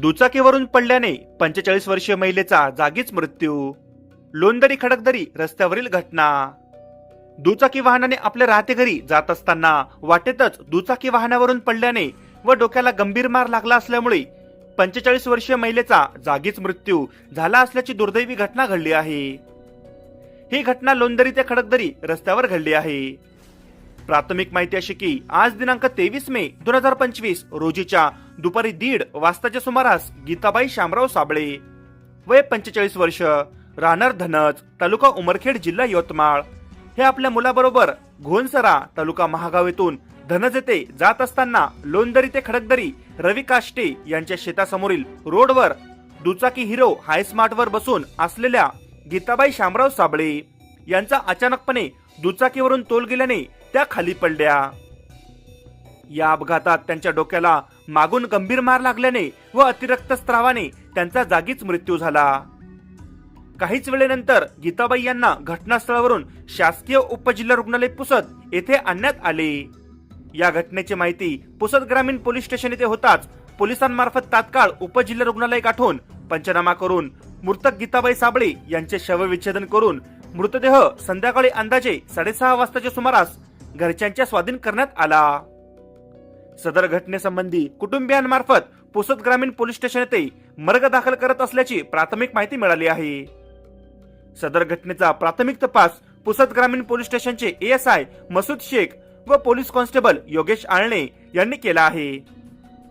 दुचाकीवरून पडल्याने पंचेचाळीस वर्षीय महिलेचा जागीच मृत्यू. लोंदरी खडकदरी रस्त्यावरील घटना. दुचाकी वाहनाने आपल्या राहते घरी जात असताना वाटेतच दुचाकी वाहनावरून पडल्याने व डोक्याला गंभीर मार लागला असल्यामुळे पंचेचाळीस वर्षीय महिलेचा जागीच मृत्यू झाला असल्याची दुर्दैवी घटना घडली आहे. ही घटना लोंदरी ते खडकदरी रस्त्यावर घडली आहे. प्राथमिक माहिती अशी की आज दिनांक तेवीस मे दोन हजार पंचवीस रोजीच्या दुपारी दीड वाजताच्या सुमारास गीताबाई शामराव साबळे. वय पंचेचाळीस वर्ष राहणार धनज तालुका उमरखेड जिल्हा यवतमाळ. हे आपल्या मुलाबरोबर घोणसरा तालुका महागाव येथून धनज येथे जात असताना लोंदरी ते खडकदरी रवी काष्टे यांच्या शेतासमोरील रोडवर दुचाकी हिरो हाय स्मार्टवर बसून असलेल्या गीताबाई शामराव साबळे यांचा अचानकपणे दुचाकीवरून तोल गेल्याने त्या खाली पडल्या. या अपघातात त्यांच्या डोक्याला मागून गंभीर मार लागल्याने व अतिरक्त स्त्रावाने त्यांचा जागीच मृत्यू झाला. काहीच वेळेनंतर गीताबाई यांना घटनास्थळावरून शासकीय उपजिल्हा रुग्णालय पुसद येथे आणण्यात आले. या घटनेची माहिती पुसद ग्रामीण पोलीस स्टेशन येथे होताच पोलिसांमार्फत तात्काळ उपजिल्हा रुग्णालय गाठून पंचनामा करून मृतक गीताबाई साबळे यांचे शवविच्छेदन करून मृतदेह संध्याकाळी अंदाजे साडेसहा वाजताच्या सुमारास घरच्यांच्या स्वाधीन करण्यात आला. सदर घटनेसंबंधी कुटुंबियांमार्फत पुसद ग्रामीण पोलीस स्टेशन येथे मर्ग दाखल करत असल्याची प्राथमिक माहिती मिळाली आहे. सदर घटनेचा प्राथमिक तपास पुसद ग्रामीण पोलीस स्टेशनचे एएसआय मसूद शेख व पोलीस कॉन्स्टेबल योगेश आळणे यांनी केला आहे.